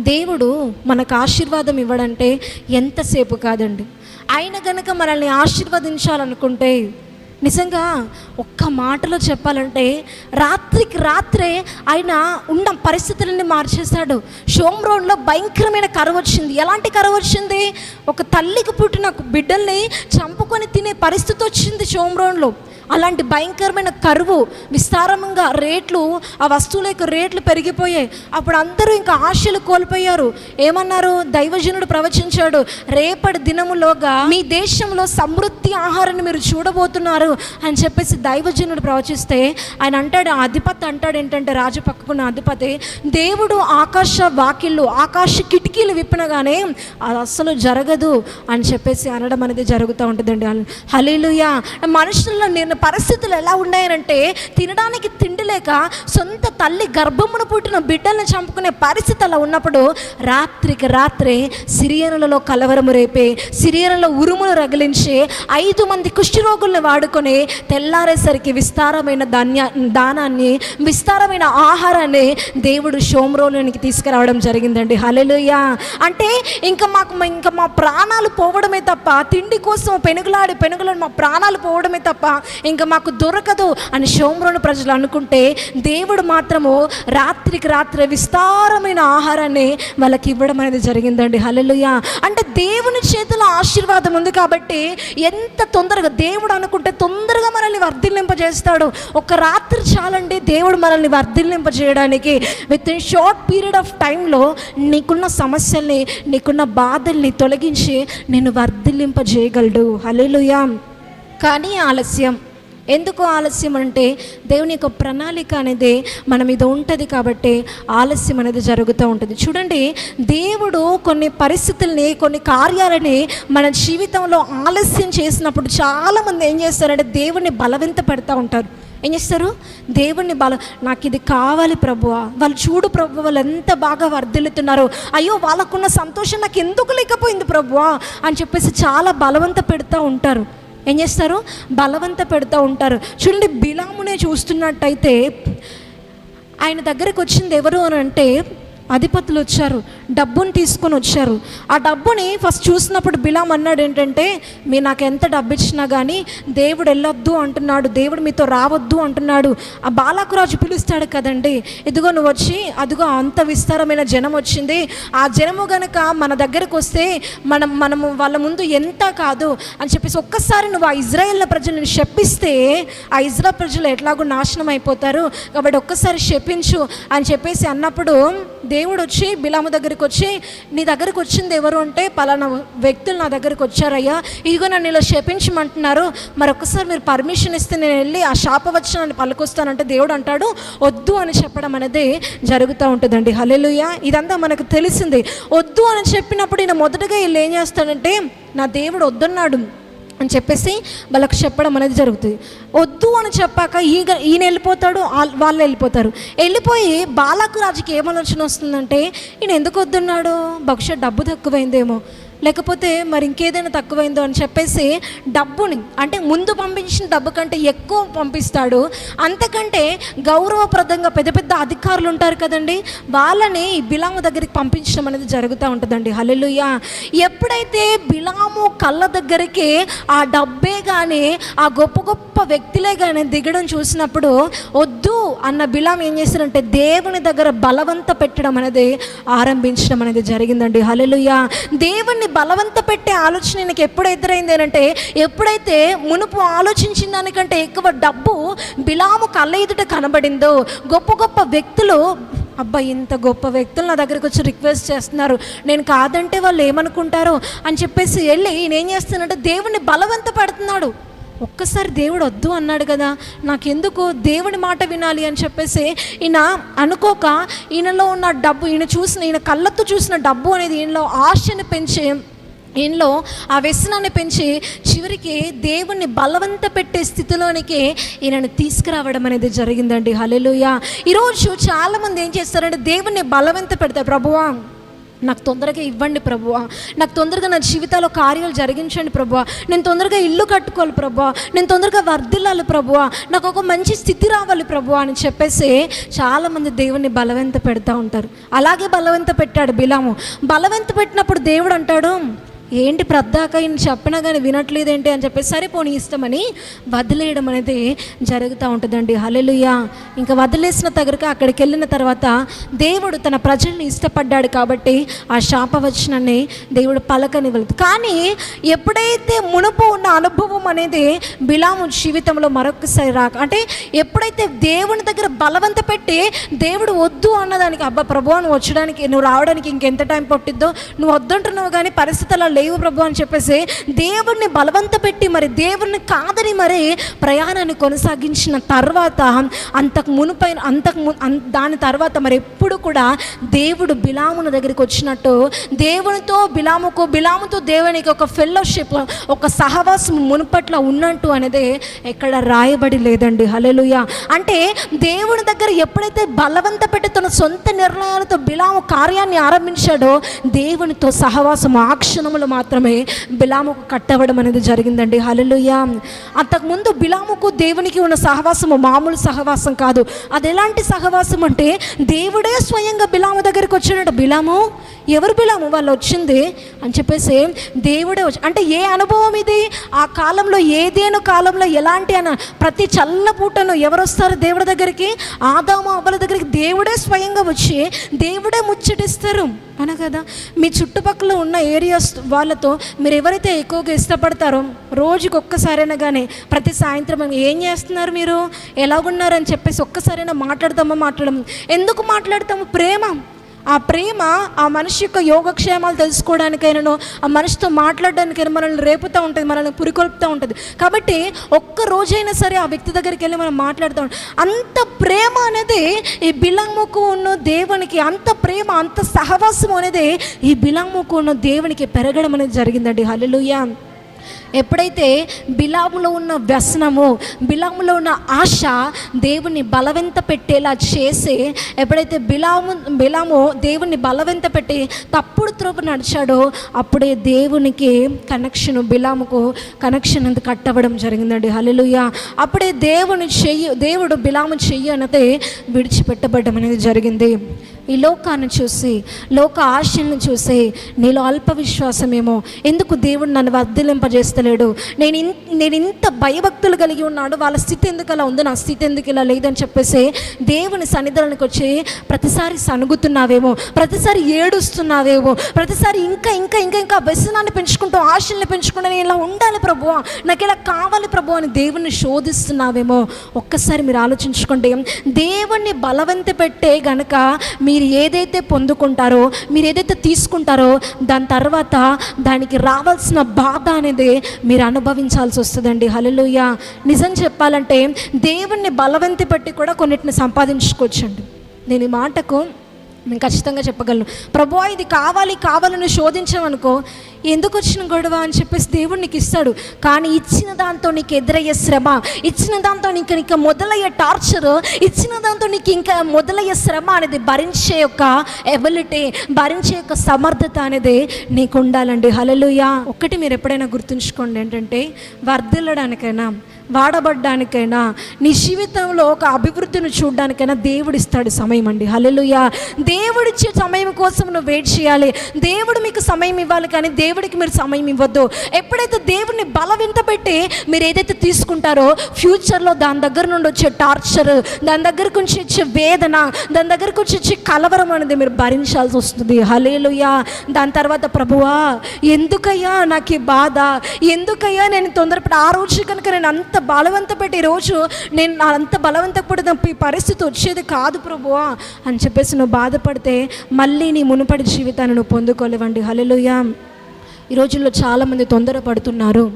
దేవుడు మనకు ఆశీర్వాదం ఇవ్వడంటే ఎంతసేపు కాదండి. ఆయన గనక మనల్ని ఆశీర్వదించాలనుకుంటే నిజంగా ఒక్క మాటలో చెప్పాలంటే రాత్రికి రాత్రే ఆయన ఉన్న పరిస్థితులన్నీ మార్చేశాడు. షోమ్రోన్లో భయంకరమైన కరువు వచ్చింది. ఎలాంటి కరువు వచ్చింది? ఒక తల్లికి పుట్టిన బిడ్డల్ని చంపుకొని తినే పరిస్థితి వచ్చింది షోమ్రోన్లో అలాంటి భయంకరమైన కరువు విస్తారంగా రేట్లు ఆ వస్తువుల యొక్క రేట్లు పెరిగిపోయాయి. అప్పుడు అందరూ ఇంకా ఆశలు కోల్పోయారు. ఏమన్నారు? దైవజనుడు ప్రవచించాడు రేపటి దినములోగా మీ దేశంలో సమృద్ధి ఆహారాన్ని మీరు చూడబోతున్నారు అని చెప్పేసి దైవజనుడు ప్రవచిస్తే ఆయన అంటాడు అధిపతి అంటాడు ఏంటంటే రాజు పక్కకున్న అధిపతి దేవుడు ఆకాశ వాకిళ్ళు ఆకాశ కిటికీలు విప్పినగానే అది అస్సలు జరగదు అని చెప్పేసి అనడం అనేది జరుగుతూ ఉంటుందండి. హలీలుయా మనుషుల్లో నేను పరిస్థితులు ఎలా ఉన్నాయనంటే తినడానికి తిండి లేక సొంత తల్లి గర్భమును పుట్టిన బిడ్డలను చంపుకునే పరిస్థితి అలా ఉన్నప్పుడు రాత్రికి రాత్రే సిరియనులలో కలవరము రేపే సిరియనులో ఉరుములు రగిలించి ఐదు మంది కుష్ఠరోగుల్ని వాడుకొని తెల్లారేసరికి విస్తారమైన ధాన్య దానాన్ని విస్తారమైన ఆహారాన్ని దేవుడు షోమ్రోలోనికి తీసుకురావడం జరిగిందండి. హలెలుయా అంటే ఇంకా మాకు ఇంకా మా ప్రాణాలు పోవడమే తప్ప తిండి కోసం పెనుగులాడి పెనుగులాడి మా ప్రాణాలు పోవడమే తప్ప ఇంకా మాకు దొరకదు అని షోమ్రోను ప్రజలు అనుకుంటే దేవుడు మాత్రము రాత్రికి రాత్రి విస్తారమైన ఆహారాన్ని వాళ్ళకి ఇవ్వడం అనేది జరిగిందండి. హలలుయ అంటే దేవుని చేతిలో ఆశీర్వాదం ఉంది కాబట్టి ఎంత తొందరగా దేవుడు అనుకుంటే తొందరగా మనల్ని వర్ధిల్లింపజేస్తాడు. ఒక రాత్రి చాలండి దేవుడు మనల్ని వర్ధిల్లింపజేయడానికి. With in short period of టైంలో నీకున్న సమస్యల్ని నీకున్న బాధల్ని తొలగించి నేను వర్ధిల్లింపజేయగలడు. హలెలుయా కానీ ఆలస్యం. ఎందుకు ఆలస్యం అంటే దేవుని యొక్క ప్రణాళిక అనేది మన మీద ఉంటుంది కాబట్టి ఆలస్యం అనేది జరుగుతూ ఉంటుంది. చూడండి దేవుడు కొన్ని పరిస్థితుల్ని కొన్ని కార్యాలని మన జీవితంలో ఆలస్యం చేసినప్పుడు చాలామంది ఏం చేస్తారంటే దేవుణ్ణి బలవంత పెడతా ఉంటారు. ఏం చేస్తారు? దేవుణ్ణి బల నాకు ఇది కావాలి ప్రభువా. వాళ్ళు చూడు ప్రభు వాళ్ళు ఎంత బాగా వర్ధిల్లుతున్నారో. అయ్యో వాళ్ళకున్న సంతోషం నాకు ఎందుకు లేకపోయింది ప్రభువా? అని చెప్పేసి చాలా బలవంత పెడతా ఉంటారు. ఏం చేస్తారు? బలవంత పెడతా ఉంటారు. చూడండి బిలామునే చూస్తున్నట్టయితే ఆయన దగ్గరకు వచ్చింది ఎవరు అని అంటే అధిపతులు వచ్చారు డబ్బుని తీసుకొని వచ్చారు. ఆ డబ్బుని ఫస్ట్ చూసినప్పుడు బిలాం అన్నాడు ఏంటంటే మీరు నాకు ఎంత డబ్బు ఇచ్చినా కానీ దేవుడు వెళ్ళొద్దు అంటున్నాడు దేవుడు మీతో రావద్దు అంటున్నాడు. ఆ బాలాకురాజు పిలుస్తాడు కదండి ఇదిగో నువ్వు వచ్చి అదిగో అంత విస్తారమైన జనం వచ్చింది. ఆ జనము గనక మన దగ్గరకు వస్తే మనం మనము వాళ్ళ ముందు ఎంత కాదు అని చెప్పేసి ఒక్కసారి నువ్వు ఆ ఇజ్రాయెల్ ప్రజలను శపిస్తే ఆ ఇజ్రాయల్ ప్రజలు ఎట్లాగో నాశనం అయిపోతారు. కాబట్టి ఒక్కసారి శపించు అని చెప్పేసి అన్నప్పుడు దేవుడు వచ్చి బిలాము దగ్గరికి వచ్చి నీ దగ్గరకు వచ్చింది ఎవరు అంటే పలానా వ్యక్తులు నా దగ్గరికి వచ్చారయ్యా ఇదిగో నన్ను ఇలా శపించమంటున్నారు. మరొకసారి మీరు పర్మిషన్ ఇస్తే నేను వెళ్ళి ఆ శాపవచనాన్ని పలుకొస్తానంటే దేవుడు అంటాడు వద్దు అని చెప్పడం అనేది జరుగుతూ ఉంటుందండి. హలెలుయ ఇదంతా మనకు తెలిసింది. వద్దు అని చెప్పినప్పుడు ఈయన మొదటగా వీళ్ళు ఏం చేస్తాడంటే నా దేవుడు వద్దన్నాడు. అని చెప్పేసి వాళ్ళకి చెప్పడం అనేది జరుగుతుంది. వద్దు అని చెప్పాక ఈగ ఈయన వెళ్ళిపోతాడు వాళ్ళు వెళ్ళిపోతారు. వెళ్ళిపోయి బాలకు రాజుకి ఏమలోచన వస్తుందంటే ఈయన ఎందుకు వద్దున్నాడు? బహుశా డబ్బు తక్కువైందేమో. లేకపోతే మరి ఇంకేదైనా తక్కువైందో అని చెప్పేసి డబ్బుని అంటే ముందు పంపించిన డబ్బు కంటే ఎక్కువ పంపిస్తాడు. అంతకంటే గౌరవప్రదంగా పెద్ద పెద్ద అధికారులు ఉంటారు కదండి వాళ్ళని బిలాము దగ్గరికి పంపించడం అనేది జరుగుతూ ఉంటుందండి. హల్లెలూయా. ఎప్పుడైతే బిలాము కళ్ళ దగ్గరికి ఆ డబ్బే కానీ ఆ గొప్ప గొప్ప వ్యక్తులే కానీ దిగడం చూసినప్పుడు వద్దు అన్న బిలాం ఏం చేశారంటే దేవుని దగ్గర బలవంత పెట్టడం అనేది ఆరంభించడం అనేది జరిగిందండి. హల్లెలూయా. దేవుణ్ణి బలవంత పెట్టే ఆలోచన ఈయనకి ఎప్పుడు ఎదురైంది అంటే ఎప్పుడైతే మునుపు ఆలోచించిన దానికంటే ఎక్కువ డబ్బు బిలాము కళ్ళ ఎదుట కనబడిందో గొప్ప గొప్ప వ్యక్తులు అబ్బా ఇంత గొప్ప వ్యక్తులు నా దగ్గరికి వచ్చి రిక్వెస్ట్ చేస్తున్నారు. నేను కాదంటే వాళ్ళు ఏమనుకుంటారో? అని చెప్పేసి వెళ్ళి నేనేం ఏం చేస్తున్నాడంటే దేవుణ్ణి బలవంత పెడుతున్నాడు ఒక్కసారి దేవుడు వద్దు అన్నాడు కదా. నాకెందుకు దేవుడి మాట వినాలి అని చెప్పేసి ఈయన అనుకోక ఈయనలో ఉన్న డబ్బు ఈయన చూసిన ఈయన కళ్ళతో చూసిన డబ్బు అనేది ఈయనలో ఆశని పెంచి ఈయనలో ఆ వ్యసనాన్ని పెంచి చివరికి దేవుణ్ణి బలవంత పెట్టే స్థితిలోనికి ఈయనను తీసుకురావడం అనేది జరిగిందండి. హలెలుయ ఈరోజు చాలామంది ఏం చేస్తారంటే దేవుణ్ణి బలవంత పెడతారు. ప్రభువా నాకు తొందరగా ఇవ్వండి ప్రభువ. నాకు తొందరగా నా జీవితాల్లో కార్యాలు జరిగించండి ప్రభువ. నేను తొందరగా ఇల్లు కట్టుకోవాలి ప్రభు నేను తొందరగా వర్ధిల్లాలి ప్రభువ. నాకు ఒక మంచి స్థితి రావాలి ప్రభు అని చెప్పేసి చాలామంది దేవుణ్ణి బలవంత పెడతా ఉంటారు. అలాగే బలవంత పెట్టాడు బిలాము. బలవంత పెట్టినప్పుడు దేవుడు అంటాడు ఏంటి ప్రద్దాక ఈయన చెప్పినా కానీ వినట్లేదేంటి అని చెప్పేసి సరే పోనీ ఇష్టమని వదిలేయడం అనేది జరుగుతూ ఉంటుందండి. హలెలుయా ఇంకా వదిలేసిన దగ్గరకు అక్కడికి వెళ్ళిన తర్వాత దేవుడు తన ప్రజల్ని ఇష్టపడ్డాడు కాబట్టి ఆ శాపవచనాన్ని దేవుడు పలకనివ్వలేదు. కానీ ఎప్పుడైతే మునుపు ఉన్న అనుభవం అనేది బిలాము జీవితంలో మరొకసారి రాక అంటే ఎప్పుడైతే దేవుని దగ్గర బలవంత పెట్టి దేవుడు వద్దు అన్నదానికి అబ్బా ప్రభు నువ్వు వచ్చడానికి నువ్వు రావడానికి ఇంకెంత టైం పట్టిద్దో నువ్వు వద్దంటున్నావు కానీ పరిస్థితుల్లో లేవు ప్రభు అని చెప్పేసి దేవుడిని బలవంత పెట్టి మరి దేవుడిని కాదని మరి ప్రయాణాన్ని కొనసాగించిన తర్వాత అంతకు మునుపైన అంతకు దాని తర్వాత మరి ఎప్పుడు కూడా దేవుడు బిలామున దగ్గరికి వచ్చినట్టు దేవునితో బిలాముకు బిలాముతో దేవునికి ఒక ఫెలోషిప్ ఒక సహవాసం మునుపట్ల ఉన్నట్టు అనేది ఎక్కడ రాయబడి లేదండి. హలెలుయ అంటే దేవుని దగ్గర ఎప్పుడైతే బలవంత పెట్టి తన సొంత నిర్ణయాలతో బిలాము కార్యాన్ని ఆరంభించాడో దేవునితో సహవాసం ఆ క్షణములు మాత్రమే బిలాముకు కట్టవడం అనేది జరిగిందండి. హల్లెలూయా. అంతకుముందు బిలాముకు దేవునికి ఉన్న సహవాసము మామూలు సహవాసం కాదు. అది ఎలాంటి సహవాసం అంటే దేవుడే స్వయంగా బిలాము దగ్గరికి వచ్చాడట బిలాము ఎవరు బిలాము? వాళ్ళు వచ్చింది? అని చెప్పేసి దేవుడే వచ్చి అంటే ఏ అనుభవం ఇది? ఆ కాలంలో ఏదేను కాలంలో ఎలాంటి అన ప్రతి చల్ల పూటను ఎవరు వస్తారు దేవుడి దగ్గరికి? ఆదాము అవ్వల దగ్గరికి దేవుడే స్వయంగా వచ్చి దేవుడే ముచ్చటిస్తారు. అన కదా? మీ చుట్టుపక్కల ఉన్న ఏరియాస్ వాళ్ళతో మీరు ఎవరైతే ఎక్కువగా ఇష్టపడతారో రోజుకి ఒక్కసారైనా కానీ ప్రతి సాయంత్రం ఏం చేస్తున్నారు మీరు? ఎలాగున్నారని చెప్పేసి ఒక్కసారైనా మాట్లాడతామో మాట్లాడము? ఎందుకు మాట్లాడతాము? ప్రేమ. ఆ ప్రేమ ఆ మనిషి యొక్క యోగక్షేమాలు తెలుసుకోవడానికైనాను ఆ మనిషితో మాట్లాడడానికైనా మనల్ని రేపుతూ ఉంటుంది మనల్ని పురికొల్పుతూ ఉంటుంది. కాబట్టి ఒక్క రోజైనా సరే ఆ వ్యక్తి దగ్గరికి వెళ్ళి మనం మాట్లాడుతూ ఉంటాం అంత ప్రేమ అనేది ఈ బిలంముకు ఉన్న దేవునికి అంత ప్రేమ అంత సహవాసం అనేది ఈ బిలంముకు ఉన్న దేవునికి పెరగడం అనేది జరిగిందండి. హలో ఎప్పుడైతే బిలాములో ఉన్న వ్యసనము బిలాములో ఉన్న ఆశ దేవుని బలవంత పెట్టేలా చేసి ఎప్పుడైతే బిలాము బిలాము దేవుని బలవంత పెట్టి తప్పుడు త్రోపు నడిచాడో అప్పుడే దేవునికి కనెక్షన్ బిలాముకు కనెక్షన్ అంత కట్టవడం జరిగిందండి. హలలుయ అప్పుడే దేవుని చెయ్యి దేవుడు బిలాము చెయ్యి అన్నది విడిచిపెట్టబడడం అనేది జరిగింది. ఈ లోకాన్ని చూసి లోక ఆశలను చూసి నీలో అల్ప విశ్వాసమేమో ఎందుకు దేవుడు నన్ను వర్ధిలింపజేస్తలేడు నేను ఇన్ నేను ఇంత భయభక్తులు కలిగి ఉన్నాడు వాళ్ళ స్థితి ఎందుకు అలా ఉంది నా స్థితి ఎందుకు ఇలా లేదని చెప్పేసి దేవుని సన్నిధానానికి వచ్చి ప్రతిసారి సనుగుతున్నావేమో ప్రతిసారి ఏడుస్తున్నావేమో ప్రతిసారి ఇంకా ఇంకా ఇంకా ఇంకా వ్యసనాన్ని పెంచుకుంటూ ఆశల్ని పెంచుకుంటూ నేను ఇలా ఉండాలి ప్రభు నాకు ఇలా కావాలి ప్రభు అని దేవుణ్ణి శోధిస్తున్నావేమో. ఒక్కసారి మీరు ఆలోచించుకోండి. దేవుణ్ణి బలవంత పెట్టే గనక మీరు ఏదైతే పొందుకుంటారో మీరు ఏదైతే తీసుకుంటారో దాని తర్వాత దానికి రావాల్సిన బాధ అనేది మీరు అనుభవించాల్సి వస్తుందండి. హలలుయ నిజం చెప్పాలంటే దేవుణ్ణి బలవంతి పట్టి కూడా కొన్నిటిని సంపాదించుకోవచ్చండి. నేను ఈ మాటకు నేను ఖచ్చితంగా చెప్పగలను. ప్రభు ఇది కావాలి కావాలని శోధించామనుకో ఎందుకు వచ్చిన గొడవ అని చెప్పేసి దేవుడు నీకు ఇస్తాడు. కానీ ఇచ్చిన దాంతో నీకు ఎదురయ్యే శ్రమ ఇచ్చిన దాంతో నీకు ఇంకా మొదలయ్యే టార్చర్ ఇచ్చిన దాంతో నీకు ఇంకా మొదలయ్యే శ్రమ అనేది భరించే యొక్క ఎబిలిటీ భరించే యొక్క సమర్థత అనేది నీకు ఉండాలండి. హలలుయా ఒక్కటి మీరు ఎప్పుడైనా గుర్తుంచుకోండి ఏంటంటే వర్ధిల్లడానికైనా వాడబడ్డానికైనా నీ జీవితంలో ఒక అభివృద్ధిని చూడడానికైనా దేవుడు ఇస్తాడు సమయం అండి. హల్లెలూయ. దేవుడిచ్చే సమయం కోసం నువ్వు వెయిట్ చేయాలి. దేవుడు మీకు సమయం ఇవ్వాలి కానీ దేవుడికి మీరు సమయం ఇవ్వద్దు. ఎప్పుడైతే దేవుడిని బలవింత పెట్టి మీరు ఏదైతే తీసుకుంటారో ఫ్యూచర్లో దాని దగ్గర నుండి వచ్చే టార్చర్ దాని దగ్గరకు నుంచి వచ్చే వేదన దాని దగ్గరకు వచ్చి వచ్చే కలవరం అనేది మీరు భరించాల్సి వస్తుంది. హలేలుయ దాని తర్వాత ప్రభువా ఎందుకయ్యా నాకు ఈ బాధ? ఎందుకయ్యా నేను తొందరపడి ఆ రోజు కనుక నేను అంత బలవంత పెట్టి రోజు నేను నా అంత బలవంతపడిన ఈ పరిస్థితి వచ్చేది కాదు ప్రభువా అని చెప్పేసి నువ్వు బాధపడితే మళ్ళీ నీ మునుపడి జీవితాన్ని నువ్వు పొందుకోలేవండి. హలలుయా ఈ రోజుల్లో చాలామంది తొందరపడుతున్నారు.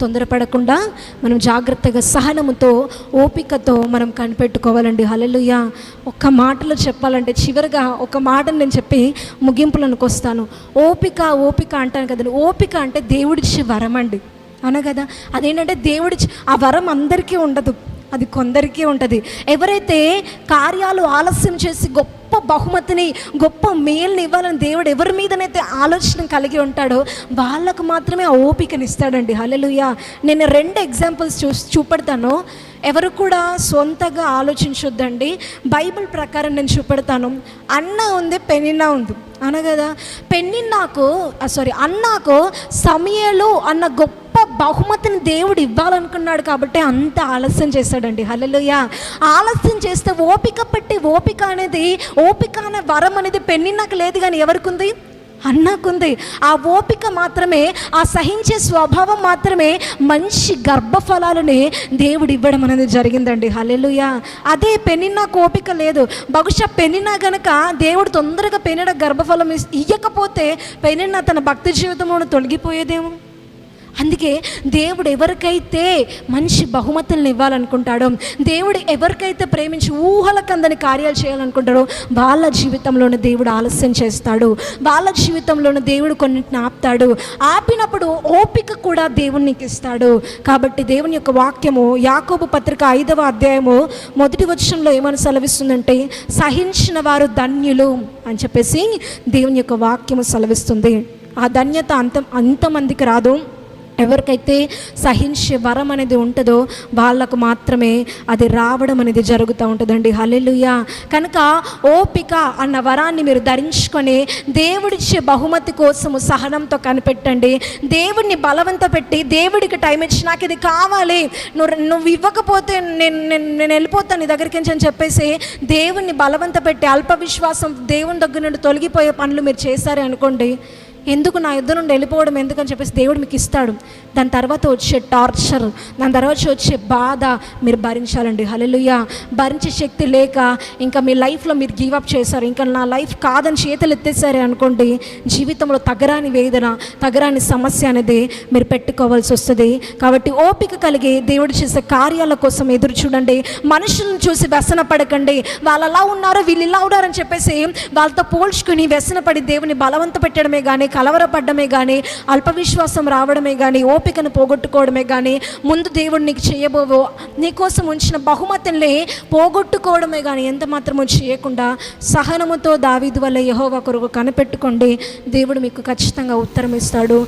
తొందరపడకుండా మనం జాగ్రత్తగా సహనముతో ఓపికతో మనం కనిపెట్టుకోవాలండి. హల్లెలూయా. ఒక్క మాటలో చెప్పాలంటే చివరిగా ఒక మాటను నేను చెప్పి ముగింపులనుకొస్తాను ఓపిక ఓపిక అంటాను కదండి. ఓపిక అంటే దేవుడిచ్చే వరం అండి అన కదా? అదేంటంటే దేవుడి ఆ వరం అందరికీ ఉండదు. అది కొందరికీ ఉంటుంది. ఎవరైతే కార్యాలు ఆలస్యం చేసి గొప్ప బహుమతిని గొప్ప మేల్ని ఇవ్వాలని దేవుడు ఎవరి మీదనైతే ఆలోచన కలిగి ఉంటాడో వాళ్ళకు మాత్రమే ఆ ఓపికనిస్తాడండి. హల్లెలూయా. నేను రెండు ఎగ్జాంపుల్స్ చూ చూపెడతాను. ఎవరు కూడా సొంతగా ఆలోచించొద్దండి. బైబిల్ ప్రకారం నేను చూపెడతాను. అన్న ఉంది పెనిన్న ఉంది. అనగదా పెన్నిన్నాకు సారీ అన్నాకు సమయలు అన్న గొప్ప బహుమతిని దేవుడు ఇవ్వాలనుకున్నాడు కాబట్టి అంత ఆలస్యం చేశాడండి హలలుయ ఆలస్యం చేస్తే ఓపిక పట్టి ఓపిక అనేది ఓపిక అనే వరం అనేది పెన్నిన్నాకు లేదు కానీ ఎవరికి ఉంది? అన్నాకుంది. ఆ ఓపిక మాత్రమే ఆ సహించే స్వభావం మాత్రమే మంచి గర్భఫలాలని దేవుడు ఇవ్వడం అనేది జరిగిందండి. హలెలుయా అదే పెనిన్నాకు ఓపిక లేదు. బహుశా పెనినా గనక దేవుడు తొందరగా పెనిన గర్భఫలం ఇయ్యకపోతే పెనిన్న తన భక్తి జీవితంలో తొలగిపోయేదేమో? అందుకే దేవుడు ఎవరికైతే మంచి బహుమతులను ఇవ్వాలనుకుంటాడో దేవుడు ఎవరికైతే ప్రేమించి ఊహలకందని కార్యాలు చేయాలనుకుంటాడో వాళ్ళ జీవితంలోనే దేవుడు ఆలస్యం చేస్తాడు. వాళ్ళ జీవితంలోనే దేవుడు కొన్నిటిని ఆపుతాడు. ఆపినప్పుడు ఓపిక కూడా దేవునికి ఇస్తాడు. కాబట్టి దేవుని యొక్క వాక్యము యాకోబు పత్రిక ఐదవ అధ్యాయము మొదటి వచనంలో ఏమని సెలవిస్తుందంటే సహించిన వారు ధన్యులు అని చెప్పేసి దేవుని యొక్క వాక్యము సెలవిస్తుంది. ఆ ధన్యత అంత అంతమందికి రాదు. ఎవరికైతే సహించే వరం అనేది ఉంటుందో వాళ్ళకు మాత్రమే అది రావడం అనేది జరుగుతూ ఉంటుందండి. హలెలుయా కనుక ఓపిక అన్న వరాన్ని మీరు ధరించుకొని దేవుడిచ్చే బహుమతి కోసము సహనంతో కనిపెట్టండి. దేవుడిని బలవంత పెట్టి దేవుడికి టైం ఇచ్చి నాకు ఇది కావాలి. నువ్వు నువ్వు ఇవ్వకపోతే నేను నేను వెళ్ళిపోతాను నీ దగ్గరికి అని చెప్పేసి దేవుణ్ణి బలవంత పెట్టి అల్ప విశ్వాసం దేవుని దగ్గర నుండి తొలగిపోయే పనులు మీరు చేశారే అనుకోండి. ఎందుకు నా యుద్ధం నుండి వెళ్ళిపోవడం ఎందుకని చెప్పేసి దేవుడు మీకు ఇస్తాడు. దాని తర్వాత వచ్చే టార్చర్ దాని తర్వాత వచ్చే బాధ మీరు భరించాలండి. హల్లెలూయా భరించే శక్తి లేక ఇంకా మీ లైఫ్లో మీరు గివ్ అప్ చేశారు. ఇంకా నా లైఫ్ కాదని చేతులు ఎత్తేసారే అనుకోండి జీవితంలో తగరాని వేదన తగరాని సమస్య అనేది మీరు పెట్టుకోవాల్సి వస్తుంది. కాబట్టి ఓపిక కలిగి దేవుడు చేసే కార్యాల కోసం ఎదురు చూడండి. మనుషులను చూసి వ్యసన పడకండి. వాళ్ళు అలా ఉన్నారు వీళ్ళు ఇలా ఉన్నారని చెప్పేసి వాళ్ళతో పోల్చుకుని వ్యసన పడి దేవుని బలవంత పెట్టడమే కానీ కలవరపడమే కానీ అల్పవిశ్వాసం రావడమే కానీ ఓపికను పోగొట్టుకోవడమే కానీ ముందు దేవుడు నీకు చేయబోవో నీకోసం ఉంచిన బహుమతుల్ని పోగొట్టుకోవడమే కానీ ఎంత మాత్రమూ చేయకుండా సహనముతో దావీదు వల్ల యహో ఒకరు కనిపెట్టుకోండి. దేవుడు మీకు ఖచ్చితంగా ఉత్తరం ఇస్తాడు